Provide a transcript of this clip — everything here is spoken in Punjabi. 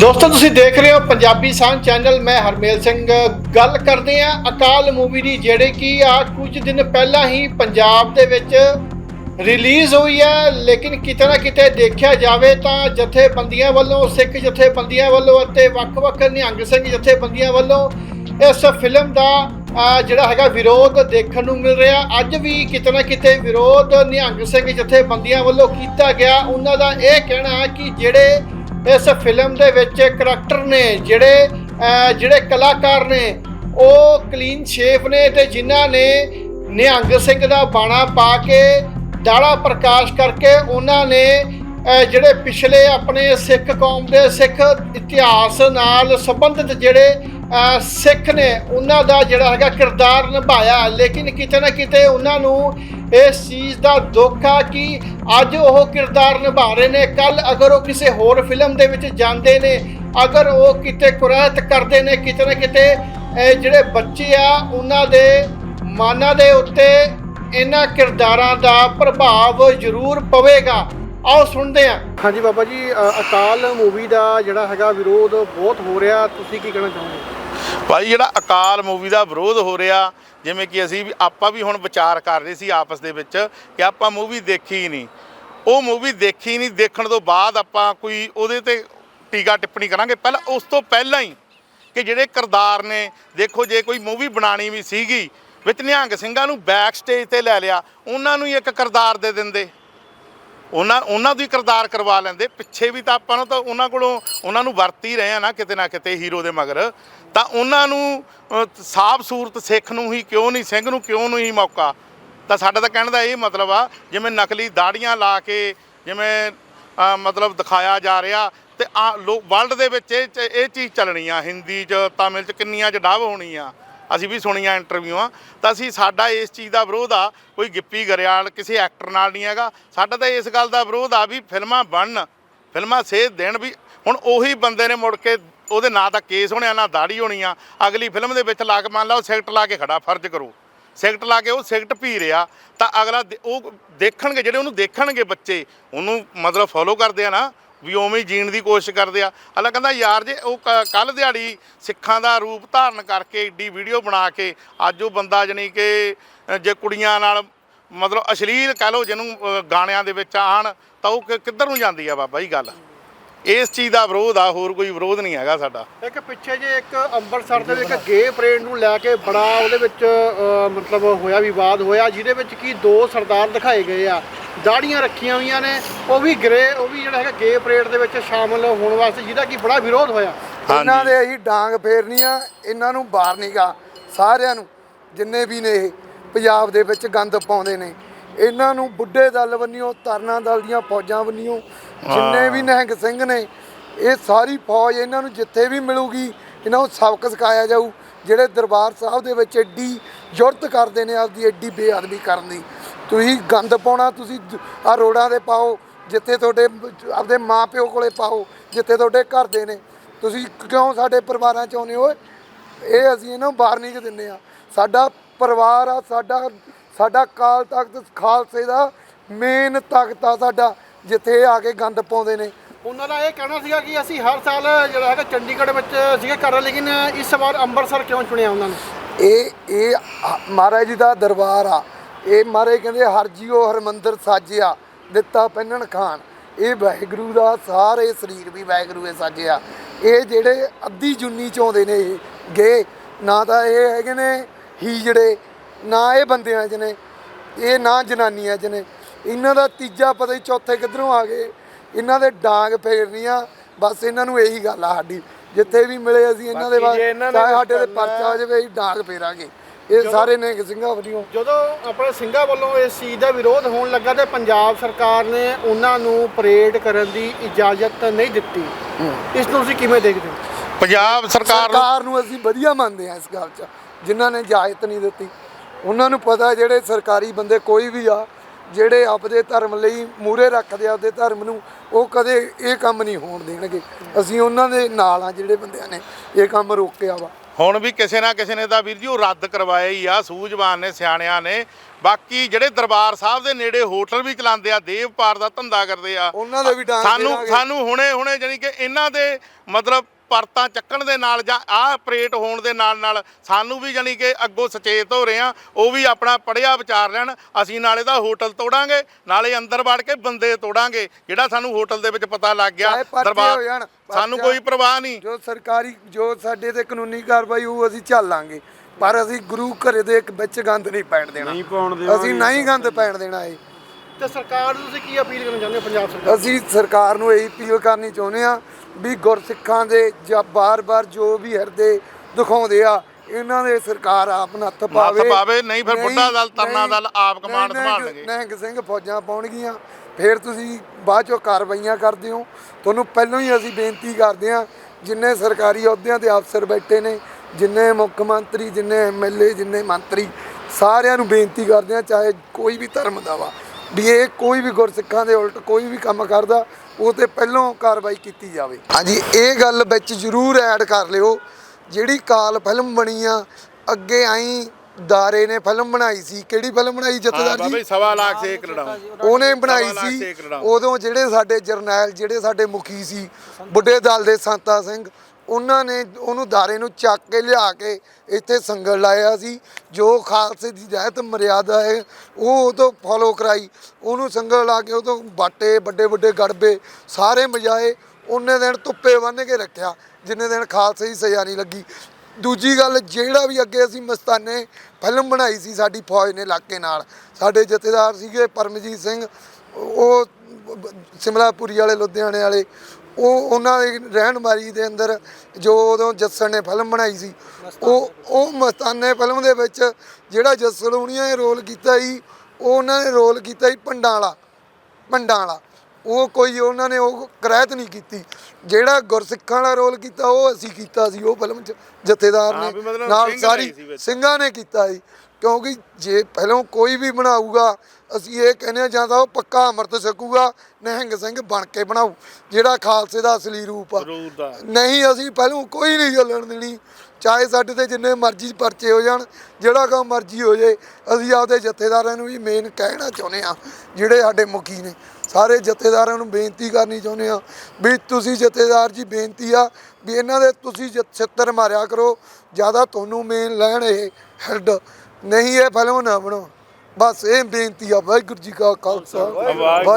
ਦੋਸਤੋ, ਤੁਸੀਂ ਦੇਖ ਰਹੇ ਹੋ ਪੰਜਾਬੀ ਸਾਂਝ ਚੈਨਲ। ਮੈਂ ਹਰਮੇਲ ਸਿੰਘ। ਗੱਲ ਕਰਦੇ ਆ ਅਕਾਲ ਮੂਵੀ ਦੀ, ਜਿਹੜੇ ਕਿ ਆ ਕੁਝ ਦਿਨ ਪਹਿਲਾਂ ਹੀ ਪੰਜਾਬ ਦੇ ਵਿੱਚ ਰਿਲੀਜ਼ ਹੋਈ ਹੈ। ਲੇਕਿਨ ਕਿਤੇ ਨਾ ਕਿਤੇ ਦੇਖਿਆ ਜਾਵੇ ਤਾਂ ਜਥੇਬੰਦੀਆਂ ਵੱਲੋਂ, ਸਿੱਖ ਜਥੇਬੰਦੀਆਂ ਵੱਲੋਂ ਅਤੇ ਵੱਖ-ਵੱਖ ਨਿਹੰਗ ਸਿੰਘ ਜਥੇਬੰਦੀਆਂ ਵੱਲੋਂ ਇਸ ਫਿਲਮ ਦਾ ਜਿਹੜਾ ਹੈਗਾ ਵਿਰੋਧ ਦੇਖਣ ਨੂੰ ਮਿਲ ਰਿਹਾ। ਅੱਜ ਵੀ ਕਿਤੇ ਨਾ ਕਿਤੇ ਵਿਰੋਧ ਨਿਹੰਗ ਸਿੰਘ ਜਥੇਬੰਦੀਆਂ ਵੱਲੋਂ ਕੀਤਾ ਗਿਆ। ਉਹਨਾਂ ਦਾ ਇਹ ਕਹਿਣਾ ਹੈ ਕਿ ਜਿਹੜੇ ਇਸ ਫਿਲਮ ਦੇ ਵਿੱਚ ਕਰੈਕਟਰ ਨੇ ਜਿਹੜੇ ਜਿਹੜੇ ਕਲਾਕਾਰ ਨੇ, ਉਹ ਕਲੀਨ ਸ਼ੇਫ ਨੇ ਤੇ ਜਿਨ੍ਹਾਂ ਨੇ ਨਿਹੰਗ ਸਿੰਘ ਦਾ ਬਾਣਾ ਪਾ ਕੇ ਦਾੜਾ ਪ੍ਰਕਾਸ਼ ਕਰਕੇ ਉਹਨਾਂ ਨੇ ਜਿਹੜੇ ਪਿਛਲੇ ਆਪਣੇ ਸਿੱਖ ਕੌਮ ਦੇ ਸਿੱਖ ਇਤਿਹਾਸ ਨਾਲ ਸੰਬੰਧਿਤ ਜਿਹੜੇ ਸਿੱਖ ਨੇ, ਉਹਨਾਂ ਦਾ ਜਿਹੜਾ ਹੈਗਾ ਕਿਰਦਾਰ ਨਿਭਾਇਆ। ਲੇਕਿਨ ਕਿਤੇ ਨਾ ਕਿਤੇ ਉਹਨਾਂ ਨੂੰ ਇਸ ਚੀਜ਼ ਦਾ ਦੁੱਖ ਆ ਕਿ ਅੱਜ ਉਹ ਕਿਰਦਾਰ ਨਿਭਾ ਰਹੇ ਨੇ ਕੱਲ ਅਗਰ ਉਹ ਕਿਸੇ ਹੋਰ ਫਿਲਮ ਦੇ ਵਿੱਚ ਜਾਂਦੇ ਨੇ, ਅਗਰ ਉਹ ਕਿਤੇ ਕੁਰੈਤ ਕਰਦੇ ਨੇ ਕਿਤੇ ਨਾ ਕਿਤੇ ਜਿਹੜੇ ਬੱਚੇ ਆ, ਉਹਨਾਂ ਦੇ ਮਾਨਾਂ ਦੇ ਉੱਤੇ ਇਹਨਾਂ ਕਿਰਦਾਰਾਂ ਦਾ ਪ੍ਰਭਾਵ ਜ਼ਰੂਰ ਪਵੇਗਾ। ਆਓ ਸੁਣਦੇ ਹਾਂ। ਹਾਂਜੀ ਬਾਬਾ ਜੀ ਅਕਾਲ ਮੂਵੀ ਦਾ ਜਿਹੜਾ ਹੈਗਾ ਵਿਰੋਧ ਬਹੁਤ ਹੋ ਰਿਹਾ, ਤੁਸੀਂ ਕੀ ਕਹਿਣਾ ਚਾਹੁੰਦੇ ਹੋ ਭਾਈ, ਜਿਹੜਾ ਅਕਾਲ ਮੂਵੀ ਦਾ ਵਿਰੋਧ ਹੋ ਰਿਹਾ, ਜਿਵੇਂ ਕਿ ਅਸੀਂ ਵੀ, ਆਪਾਂ ਵੀ ਹੁਣ ਵਿਚਾਰ ਕਰ ਰਹੇ ਸੀ ਆਪਸ ਦੇ ਵਿੱਚ ਕਿ ਆਪਾਂ ਮੂਵੀ ਦੇਖੀ ਹੀ ਨਹੀਂ। ਉਹ ਮੂਵੀ ਦੇਖੀ ਨਹੀਂ, ਦੇਖਣ ਤੋਂ ਬਾਅਦ ਆਪਾਂ ਕੋਈ ਉਹਦੇ ਤੇ ਟੀਕਾ ਟਿੱਪਣੀ ਕਰਾਂਗੇ। ਪਹਿਲਾਂ, ਉਸ ਤੋਂ ਪਹਿਲਾਂ ਹੀ ਕਿ ਜਿਹੜੇ ਕਿਰਦਾਰ ਨੇ, ਦੇਖੋ ਜੇ ਕੋਈ ਮੂਵੀ ਬਣਾਣੀ ਵੀ ਸੀਗੀ, ਵਿੱਚ ਨਿਹੰਗ ਸਿੰਘਾਂ ਨੂੰ ਬੈਕ ਸਟੇਜ ਤੇ ਲੈ ਲਿਆ, ਉਹਨਾਂ ਨੂੰ ਹੀ ਇੱਕ ਕਿਰਦਾਰ ਦੇ ਦਿੰਦੇ। ਉਹਨਾਂ ਉਹਨਾਂ ਦੀ ਕਿਰਦਾਰ ਕਰਵਾ ਲੈਂਦੇ। ਪਿੱਛੇ ਵੀ ਤਾਂ ਆਪਾਂ ਨੂੰ ਤਾਂ ਉਹਨਾਂ ਕੋਲੋਂ ਉਹਨਾਂ ਨੂੰ ਵਰਤੀ ਰਹੇ ਆ ਨਾ ਕਿਤੇ ਨਾ ਕਿਤੇ ਹੀਰੋ ਦੇ ਮਗਰ। ਤਾਂ ਉਹਨਾਂ ਨੂੰ ਸਾਫ਼ ਸੂਰਤ ਸਿੱਖ ਨੂੰ ਹੀ ਕਿਉਂ ਨਹੀਂ, ਸਿੰਘ ਨੂੰ ਕਿਉਂ ਨਹੀਂ ਮੌਕਾ? ਤਾਂ ਸਾਡਾ ਤਾਂ ਕਹਿਣ ਦਾ ਇਹ ਮਤਲਬ ਆ, ਜਿਵੇਂ ਨਕਲੀ ਦਾੜੀਆਂ ਲਾ ਕੇ ਜਿਵੇਂ ਮਤਲਬ ਦਿਖਾਇਆ ਜਾ ਰਿਹਾ ਤੇ ਵਰਲਡ ਦੇ ਵਿੱਚ ਇਹ ਚ- ਇਹ ਚੀਜ਼ ਚੱਲਣੀ ਆ। ਹਿੰਦੀ 'ਚ, ਤਾਮਿਲ 'ਚ ਕਿੰਨੀਆਂ 'ਚ ਡੱਬ ਹੋਣੀ ਆ ਅਸੀਂ ਵੀ ਸੁਣੀਆਂ ਇੰਟਰਵਿਊਆਂ ਤਾਂ ਅਸੀਂ ਸਾਡਾ ਇਸ ਚੀਜ਼ ਦਾ ਵਿਰੋਧ ਆ, ਕੋਈ ਗਿੱਪੀ ਗਰੇਵਾਲ ਕਿਸੇ ਐਕਟਰ ਨਾਲ ਨਹੀਂ ਹੈਗਾ। ਸਾਡਾ ਤਾਂ ਇਸ ਗੱਲ ਦਾ ਵਿਰੋਧ ਆ ਵੀ ਫਿਲਮਾਂ ਬਣਨ, ਫਿਲਮਾਂ ਸੇਧ ਦੇਣ ਵੀ, ਹੁਣ ਉਹੀ ਬੰਦੇ ਨੇ ਮੁੜ ਕੇ ਉਹਦੇ ਨਾਂ ਦਾ ਕੇਸ ਹੋਣਿਆ, ਨਾ ਦਾੜੀ ਹੋਣੀ ਆ। ਅਗਲੀ ਫਿਲਮ ਦੇ ਵਿੱਚ ਲਾ ਕੇ, ਮੰਨ ਲਓ ਸਿਗਰਟ ਲਾ ਕੇ ਖੜਾ, ਫਰਜ਼ ਕਰੋ। ਸਿਗਰਟ ਲਾ ਕੇ ਉਹ ਸਿਗਰਟ ਪੀ ਰਿਹਾ, ਤਾਂ ਅਗਲਾ ਦੇ- ਉਹ ਦੇਖਣਗੇ, ਜਿਹੜੇ ਉਹਨੂੰ ਦੇਖਣਗੇ ਬੱਚੇ, ਉਹਨੂੰ ਮਤਲਬ ਫੋਲੋ ਕਰਦੇ ਆ ਨਾ ਵੀ ਉਵੇਂ ਹੀ ਜੀਣ ਦੀ ਕੋਸ਼ਿਸ਼ ਕਰਦੇ ਆ। ਅਲਾ ਕਹਿੰਦਾ ਯਾਰ ਜੇ ਉਹ ਕੱਲ ਦਿਹਾੜੀ ਸਿੱਖਾਂ ਦਾ ਰੂਪ ਧਾਰਨ ਕਰਕੇ ਏਡੀ ਵੀਡੀਓ ਬਣਾ ਕੇ ਅੱਜ ਉਹ ਬੰਦਾ ਜਣੀ ਕਿ ਜੇ ਕੁੜੀਆਂ ਨਾਲ ਮਤਲਬ ਅਸ਼ਲੀਲ ਕਹਿ ਲਓ ਜਿਹਨੂੰ ਗਾਣਿਆਂ ਦੇ ਵਿੱਚ ਆਣ ਤਾਂ ਉਹ ਕਿ- ਕਿੱਧਰ ਨੂੰ ਜਾਂਦੀ ਆ ਬਾਬਾ ਜੀ ਗੱਲ? ਇਸ ਚੀਜ਼ ਦਾ ਵਿਰੋਧ ਆ, ਹੋਰ ਕੋਈ ਵਿਰੋਧ ਨਹੀਂ ਹੈਗਾ ਸਾਡਾ। ਇੱਕ ਪਿੱਛੇ ਜੇ ਇੱਕ ਅੰਮ੍ਰਿਤਸਰ ਦੇ ਇੱਕ ਗੇ ਪਰੇਡ ਨੂੰ ਲੈ ਕੇ ਬੜਾ ਉਹਦੇ ਵਿੱਚ ਮਤਲਬ ਹੋਇਆ, ਵਿਵਾਦ ਹੋਇਆ, ਜਿਹਦੇ ਵਿੱਚ ਕੀ ਦੋ ਸਰਦਾਰ ਦਿਖਾਏ ਗਏ ਆ। ਦਾੜੀਆਂ ਰੱਖੀਆਂ ਹੋਈਆਂ ਨੇ। ਉਹ ਵੀ ਗਰੇ ਉਹ ਵੀ ਜਿਹੜਾ ਹੈਗਾ ਗੇ ਪਰੇਡ ਦੇ ਵਿੱਚ ਸ਼ਾਮਲ ਹੋਣ ਵਾਸਤੇ ਜਿਹਦਾ ਕੀ ਬੜਾ ਵਿਰੋਧ ਹੋਇਆ। ਇਹਨਾਂ ਦੇ ਅਸੀਂ ਡਾਂਗ ਫੇਰਨੀ ਆ ਇਹਨਾਂ ਨੂੰ ਬਾਹਰ ਨੀਗਾ। ਸਾਰਿਆਂ ਨੂੰ ਜਿੰਨੇ ਵੀ ਨੇ ਇਹ ਪੰਜਾਬ ਦੇ ਵਿੱਚ ਗੰਦ ਪਾਉਂਦੇ ਨੇ। ਇਹਨਾਂ ਨੂੰ ਬੁੱਢੇ ਦਲ ਬੰਨਿਓ ਤਰਨਾ ਦਲ ਦੀਆਂ ਫੌਜਾਂ ਬੰਨਿਓ ਜਿੰਨੇ ਵੀ ਨਿਹੰਗ ਸਿੰਘ ਨੇ ਇਹ ਸਾਰੀ ਫੌਜ ਇਹਨਾਂ ਨੂੰ ਜਿੱਥੇ ਵੀ ਮਿਲੂਗੀ ਇਹਨਾਂ ਨੂੰ ਸਬਕ ਸਿਖਾਇਆ ਜਾਊ ਜਿਹੜੇ ਦਰਬਾਰ ਸਾਹਿਬ ਦੇ ਵਿੱਚ ਐਡੀ ਜੁਰਤ ਕਰਦੇ ਨੇ ਆਪਦੀ ਐਡੀ ਬੇਅਦਬੀ ਕਰਨ ਦੀ। ਤੁਸੀਂ ਗੰਦ ਪਾਉਣਾ ਤੁਸੀਂ ਆ ਰੋਡਾਂ ਦੇ ਪਾਓ ਜਿੱਥੇ ਤੁਹਾਡੇ ਆਪਦੇ ਮਾਪਿਓ ਕੋਲੇ ਪਾਓ ਜਿੱਥੇ ਤੁਹਾਡੇ ਘਰ ਦੇ ਨੇ। ਤੁਸੀਂ ਕਿਉਂ ਸਾਡੇ ਪਰਿਵਾਰਾਂ ਚ ਆਉਂਦੇ ਹੋ? ਇਹ ਅਸੀਂ ਇਹਨਾਂ ਨੂੰ ਬਾਹਰ ਨਹੀਂ ਕਿ ਦਿੰਦੇ ਆ ਸਾਡਾ ਪਰਿਵਾਰ ਆ ਸਾਡਾ ਸਾਡਾ ਕਾਲ ਤਖਤ ਖਾਲਸੇ ਦਾ ਮੇਨ ਤਖਤ ਆ ਸਾਡਾ ਜਿੱਥੇ ਆ ਕੇ ਗੰਦ ਪਾਉਂਦੇ ਨੇ। ਉਹਨਾਂ ਦਾ ਇਹ ਕਹਿਣਾ ਸੀਗਾ ਕਿ ਅਸੀਂ ਹਰ ਸਾਲ ਜਿਹੜਾ ਹੈਗਾ ਚੰਡੀਗੜ੍ਹ ਵਿੱਚ ਸੀਗੇ ਕਰ ਰਹੇ ਲੇਕਿਨ ਇਸ ਵਾਰ ਅੰਮ੍ਰਿਤਸਰ ਕਿਉਂ ਚੁਣਿਆ ਉਹਨਾਂ ਨੇ? ਇਹ ਇਹ ਮਹਾਰਾਜ ਜੀ ਦਾ ਦਰਬਾਰ ਆ। ਇਹ ਮਹਾਰਾਜ ਕਹਿੰਦੇ ਹਰ ਜੀਓ ਹਰਮੰਦਰ ਸਾਜਿਆ ਦਿੱਤਾ ਪਹਿਨਣ ਖਾਨ ਇਹ ਵਾਹਿਗੁਰੂ ਦਾ ਸਾਰੇ ਸਰੀਰ ਵੀ ਵਾਹਿਗੁਰੂ ਦੇ ਸਾਜਿਆ ਇਹ ਜਿਹੜੇ ਅੱਧੀ ਜੁੰਨੀ ਚ ਆਉਂਦੇ ਨੇ ਇਹ ਗੇ ਨਾ ਤਾਂ ਇਹ ਹੈਗੇ ਨੇ ਹੀਜੜੇ ਨਾ ਇਹ ਬੰਦਿਆਂ ਚ ਨੇ ਇਹ ਨਾ ਜਨਾਨੀਆਂ ਚ ਨੇ। ਇਹਨਾਂ ਦਾ ਤੀਜਾ ਪਤਾ ਹੀ ਚੌਥੇ ਕਿੱਧਰੋਂ ਆ ਗਏ। ਇਹਨਾਂ ਦੇ ਡਾਂਗ ਫੇਰਨੀਆਂ ਬਸ ਇਹਨਾਂ ਨੂੰ ਇਹੀ ਗੱਲ ਆ ਸਾਡੀ। ਜਿੱਥੇ ਵੀ ਮਿਲੇ ਅਸੀਂ ਇਹਨਾਂ ਦੇ ਬਾਅਦ ਚਾਹੇ ਸਾਡੇ ਕਰਨਾ ਪਰਚਾ ਹੋ ਜਾਵੇ ਅਸੀਂ ਡਾਂਗ ਫੇਰਾਂਗੇ। ਇਹ ਸਾਰੇ ਨੇ ਸਿੰਘਾਂ ਵੱਲੋਂ। ਜਦੋਂ ਆਪਣੇ ਸਿੰਘਾਂ ਵੱਲੋਂ ਇਸ ਚੀਜ਼ ਦਾ ਵਿਰੋਧ ਹੋਣ ਲੱਗਾ ਤੇ ਪੰਜਾਬ ਸਰਕਾਰ ਨੇ ਉਹਨਾਂ ਨੂੰ ਪਰੇਡ ਕਰਨ ਦੀ ਇਜਾਜ਼ਤ ਨਹੀਂ ਦਿੱਤੀ। ਇਸ ਨੂੰ ਤੁਸੀਂ ਕਿਵੇਂ ਦੇਖਦੇ ਹੋ? ਪੰਜਾਬ ਸਰਕਾਰ ਨੂੰ ਸਰਕਾਰ ਨੂੰ ਅਸੀਂ ਵਧੀਆ ਮੰਨਦੇ ਹਾਂ ਇਸ ਗੱਲ 'ਚ ਜਿਨ੍ਹਾਂ ਨੇ ਇਜਾਜ਼ਤ ਨਹੀਂ ਦਿੱਤੀ। ਉਹਨਾਂ ਨੂੰ ਪਤਾ ਜਿਹੜੇ ਸਰਕਾਰੀ ਬੰਦੇ ਕੋਈ ਵੀ ਆ ਜਿਹੜੇ ਆਪਦੇ ਧਰਮ ਲਈ ਮੂਰੇ ਰੱਖਦੇ ਆ ਆਪਦੇ ਧਰਮ ਨੂੰ ਉਹ ਕਦੇ ਇਹ ਕੰਮ ਨਹੀਂ ਹੋਣ ਦੇਣਗੇ। ਅਸੀਂ ਉਹਨਾਂ ਦੇ ਨਾਲ ਆ ਜਿਹੜੇ ਬੰਦਿਆਂ ਨੇ ਇਹ ਕੰਮ ਰੋਕਿਆ ਵਾ। ਹੁਣ ਵੀ ਕਿਸੇ ਨਾ ਕਿਸੇ ਨੇ ਤਾਂ ਵੀਰ ਜੀ ਉਹ ਰੱਦ ਕਰਵਾਇਆ ਹੀ ਆ ਸੂਝਵਾਨ ਨੇ ਸਿਆਣਿਆਂ ਨੇ ਬਾਕੀ ਜਿਹੜੇ ਦਰਬਾਰ ਸਾਹਿਬ ਦੇ ਨੇੜੇ ਹੋਟਲ ਵੀ ਚਲਾਉਂਦੇ ਆ ਦੇਵ ਪਾਰ ਦਾ ਧੰਦਾ ਕਰਦੇ ਆ ਉਹਨਾਂ ਦੇ ਵੀ ਡਾਂਗ ਸਾਨੂੰ। ਸਾਨੂੰ ਹੁਣੇ ਹੁਣੇ ਜਾਨੀ ਕਿ ਇਹਨਾਂ ਦੇ ਮਤਲਬ ਪਰਤਾਂ ਚੱਕਣ ਦੇ ਨਾਲ ਜਾਂ ਆਹ ਆਪਰੇਟ ਹੋਣ ਦੇ ਨਾਲ ਨਾਲ ਸਾਨੂੰ ਵੀ ਜਾਨੀ ਕਿ ਅੱਗੋਂ ਸੁਚੇਤ ਹੋ ਰਹੇ ਆ ਉਹ ਵੀ ਆਪਣਾ ਪੜਿਆ ਵਿਚਾਰ ਲੈਣ ਅਸੀਂ ਨਾਲੇ ਦਾ ਹੋਟਲ ਤੋੜਾਂਗੇ ਨਾਲੇ ਅੰਦਰ ਵੜ ਕੇ ਬੰਦੇ ਤੋੜਾਂਗੇ ਜਿਹੜਾ ਸਾਨੂੰ ਹੋਟਲ ਦੇ ਵਿੱਚ ਪਤਾ ਲੱਗ ਗਿਆ ਜਾਣ, ਸਾਨੂੰ ਕੋਈ ਪਰਵਾਹ ਨਹੀਂ। ਜੋ ਸਰਕਾਰੀ ਜੋ ਸਾਡੇ ਤੇ ਕਾਨੂੰਨੀ ਕਾਰਵਾਈ ਉਹ ਅਸੀਂ ਝੱਲਾਂਗੇ। ਪਰ ਅਸੀਂ ਗੁਰੂ ਘਰੇ ਦੇ ਇੱਕ ਵਿੱਚ ਗੰਦ ਨਹੀਂ ਪੈਣ ਦੇਣਾ। ਨਹੀਂ ਪਾਉਣ ਦੇਵਾਂਗੇ। ਅਸੀਂ ਨਹੀਂ ਗੰਦ ਪੈਣ ਦੇਣਾ ਇਹ। ਤੇ ਸਰਕਾਰ ਨੂੰ ਤੁਸੀਂ ਕੀ ਅਪੀਲ ਕਰਨਾ ਚਾਹੁੰਦੇ ਹੋ ਪੰਜਾਬ ਸਰਕਾਰ ਅਸੀਂ ਸਰਕਾਰ ਨੂੰ ਇਹੀ ਅਪੀਲ ਕਰਨੀ ਚਾਹੁੰਦੇ ਆ ਵੀ ਗੁਰਸਿੱਖਾਂ ਦੇ ਜਾਂ ਬਾਰ-ਬਾਰ ਜੋ ਵੀ ਹਿਰਦੇ ਦਿਖਾਉਂਦੇ ਆ ਇਹਨਾਂ ਦੇ ਸਰਕਾਰ ਆਪ ਨੱਥ ਪਾਵੇ। ਪਾਵੇ, ਨਹੀਂ ਫਿਰ ਬੁੱਢਾ ਦਲ, ਤਰਨਾ ਦਲ ਆਪ ਕਮਾਂਡ ਸੰਭਾਲਣਗੇ। ਨਿਹੰਗ ਸਿੰਘ ਫੌਜਾਂ ਪਾਉਣਗੀਆਂ। ਫਿਰ ਤੁਸੀਂ ਬਾਅਦ ਚੋਂ ਕਾਰਵਾਈਆਂ ਕਰਦੇ ਹੋ। ਤੁਹਾਨੂੰ ਪਹਿਲਾਂ ਹੀ ਅਸੀਂ ਬੇਨਤੀ ਕਰਦੇ ਆ ਜਿੰਨੇ ਸਰਕਾਰੀ ਅਹੁਦਿਆਂ ਤੇ ਅਫਸਰ ਬੈਠੇ ਨੇ ਜਿੰਨੇ ਮੁੱਖ ਮੰਤਰੀ ਜਿੰਨੇ ਐਮਐਲਏ ਜਿੰਨੇ ਮੰਤਰੀ ਸਾਰਿਆਂ ਨੂੰ ਬੇਨਤੀ ਕਰਦੇ ਆ ਚਾਹੇ ਕੋਈ ਵੀ ਧਰਮ ਦਾ ਵਾ। ਵੀ ਇਹ ਕੋਈ ਵੀ ਗੁਰਸਿੱਖਾਂ ਦੇ ਉਲਟ ਕੋਈ ਵੀ ਕੰਮ ਕਰਦਾ ਉਹ ਤੇ ਪਹਿਲਾਂ ਕਾਰਵਾਈ ਕੀਤੀ ਜਾਵੇ। ਹਾਂਜੀ ਇਹ ਗੱਲ ਵਿੱਚ ਜ਼ਰੂਰ ਐਡ ਕਰ ਲਿਓ। ਜਿਹੜੀ ਕਾਲ ਫਿਲਮ ਬਣੀ ਆ ਅੱਗੇ ਆਈ ਦਾਰੇ ਨੇ ਫਿਲਮ ਬਣਾਈ ਸੀ। ਕਿਹੜੀ ਫਿਲਮ ਬਣਾਈ ਜਥੇਦਾਰ ਬਾਬਾ ਜੀ ਸਵਾ ਲੱਖ ਸੇ ਲੜਾਉ। ਉਹਨੇ ਬਣਾਈ ਸੀ। ਕਰੋੜ। ਉਦੋਂ ਜਿਹੜੇ ਸਾਡੇ ਜਰਨੈਲ ਜਿਹੜੇ ਸਾਡੇ ਮੁਖੀ ਸੀ ਬੁੱਢੇ ਦਲ ਦੇ ਸੰਤਾ ਸਿੰਘ ਉਹਨਾਂ ਨੇ ਉਹਨੂੰ ਦਾਰੇ ਨੂੰ ਚੱਕ ਕੇ ਲਿਆ ਕੇ ਇੱਥੇ ਸੰਗਲ ਲਾਇਆ ਸੀ, ਜੋ ਖਾਲਸੇ ਦੀ ਰਹਿਤ ਮਰਿਆਦਾ ਹੈ, ਉਹ ਉਹ ਤੋਂ ਫੋਲੋ ਕਰਾਈ। ਉਹਨੂੰ ਸੰਗਲ ਲਾ ਕੇ ਉਹ ਤੋਂ ਬਾਟੇ, ਵੱਡੇ ਵੱਡੇ ਗੜਬੇ ਸਾਰੇ ਮਜਾਏ, ਉਹਨੇ ਦਿਨ ਧੁੱਪੇ ਬੰਨ੍ਹ ਕੇ ਰੱਖਿਆ, ਜਿੰਨੇ ਦਿਨ ਖਾਲਸੇ ਦੀ ਸਜ਼ਾ ਨਹੀਂ ਲੱਗੀ। ਦੂਜੀ ਗੱਲ, ਜਿਹੜਾ ਵੀ ਅੱਗੇ ਅਸੀਂ ਮਸਤਾਨੇ ਫਿਲਮ ਬਣਾਈ ਸੀ ਸਾਡੀ ਫੌਜ ਨੇ ਇਲਾਕੇ ਨਾਲ, ਸਾਡੇ ਜਥੇਦਾਰ ਸੀਗੇ ਪਰਮਜੀਤ ਸਿੰਘ, ਉਹ ਸਿਮਲਾਪੁਰੀ ਵਾਲੇ, ਲੁਧਿਆਣੇ ਵਾਲੇ ਉਹ ਉਹਨਾਂ ਦੀ ਰਹਿਨਮਾਰੀ ਦੇ ਅੰਦਰ ਜੋ ਉਦੋਂ ਜੱਸਣ ਨੇ ਫਿਲਮ ਬਣਾਈ ਸੀ ਉਹ ਉਹ ਮਸਤਾਨੇ ਫਿਲਮ ਦੇ ਵਿੱਚ ਜਿਹੜਾ ਜੱਸਣ ਹੁਣੀਆਂ ਨੇ ਰੋਲ ਕੀਤਾ ਸੀ ਉਹ ਉਹਨਾਂ ਨੇ ਰੋਲ ਕੀਤਾ ਸੀ ਪੰਡਾਂ ਵਾਲਾ ਪੰਡਾਂ ਵਾਲਾ ਉਹ ਕੋਈ ਉਹਨਾਂ ਨੇ ਉਹ ਕਰਾਇਤ ਨਹੀਂ ਕੀਤੀ। ਜਿਹੜਾ ਗੁਰਸਿੱਖਾਂ ਵਾਲਾ ਰੋਲ ਕੀਤਾ ਉਹ ਅਸੀਂ ਕੀਤਾ ਸੀ ਉਹ ਫਿਲਮ 'ਚ ਜਥੇਦਾਰ ਨੇ ਨਾਲ ਸਾਰੀ। ਸਿੰਘਾਂ ਨੇ ਕੀਤਾ ਸੀ। ਕਿਉਂਕਿ ਜੇ ਪਹਿਲਾਂ ਕੋਈ ਵੀ ਬਣਾਊਗਾ ਅਸੀਂ ਇਹ ਕਹਿੰਦੇ ਹਾਂ ਜਾਂ ਤਾਂ ਉਹ ਪੱਕਾ ਅੰਮ੍ਰਿਤ ਛਕੂਗਾ ਨਿਹੰਗ ਸਿੰਘ ਬਣ ਕੇ ਬਣਾਊ ਜਿਹੜਾ ਖਾਲਸੇ ਦਾ ਅਸਲੀ ਰੂਪ ਆ। ਨਹੀਂ ਅਸੀਂ ਪਹਿਲਾਂ ਕੋਈ ਨਹੀਂ ਚੱਲਣ ਦੇਣੀ ਚਾਹੇ ਸਾਡੇ ਤੇ ਜਿੰਨੇ ਮਰਜ਼ੀ ਪਰਚੇ ਹੋ ਜਾਣ ਜਿਹੜਾ ਕੰਮ ਮਰਜ਼ੀ ਹੋ ਜੇ ਅਸੀਂ ਆਪਦੇ ਜਥੇਦਾਰਾਂ ਨੂੰ ਵੀ ਮੇਨ ਕਹਿਣਾ ਚਾਹੁੰਦੇ ਆ ਜਿਹੜੇ ਸਾਡੇ ਮੁਖੀ ਨੇ। ਸਾਰੇ ਜਥੇਦਾਰਾਂ ਨੂੰ ਬੇਨਤੀ ਕਰਨੀ ਚਾਹੁੰਦੇ ਆ ਵੀ ਤੁਸੀਂ ਜਥੇਦਾਰ ਜੀ ਬੇਨਤੀ ਆ ਵੀ ਇਹਨਾਂ ਦੇ ਤੁਸੀਂ ਛਿੱਤਰ ਮਾਰਿਆ ਕਰੋ ਜ਼ਿਆਦਾ ਤੁਹਾਨੂੰ ਮੇਨ ਲੈਣ ਇਹ ਹੈਡ ਨਹੀਂ ਇਹ ਫਿਲਮ ਨਾ ਬਣੋ ਬਸ ਇਹ ਬੇਨਤੀ ਆ ਵਾਹਿਗੁਰੂ ਜੀ ਕਾ ਖਾਲਸਾ ਵਾਹਿਗੁਰੂ